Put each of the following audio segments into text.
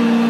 ถ่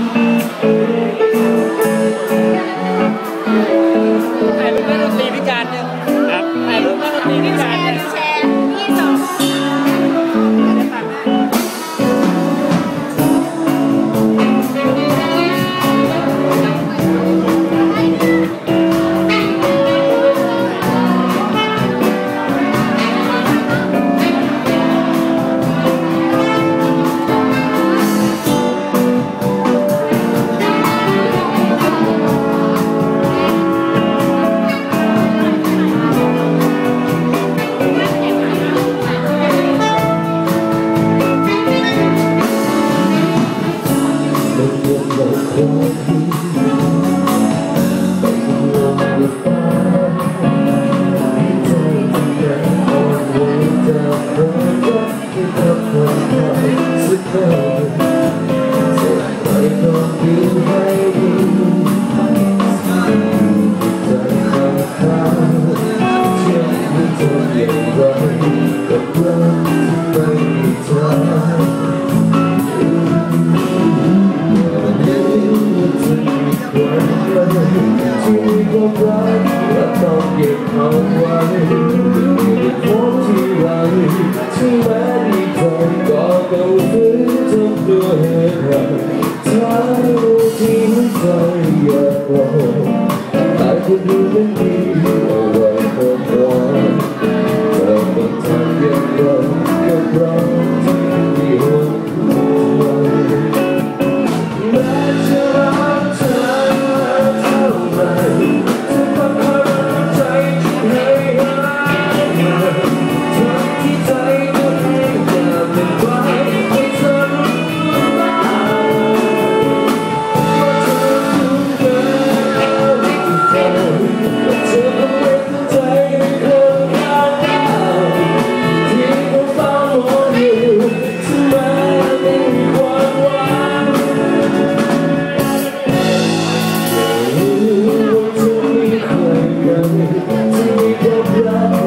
ความรักและต้องเก็บเอาไว้พบที่ไรถึงแม้ดีใจก็เก่าฝืนทำตัว to the ground.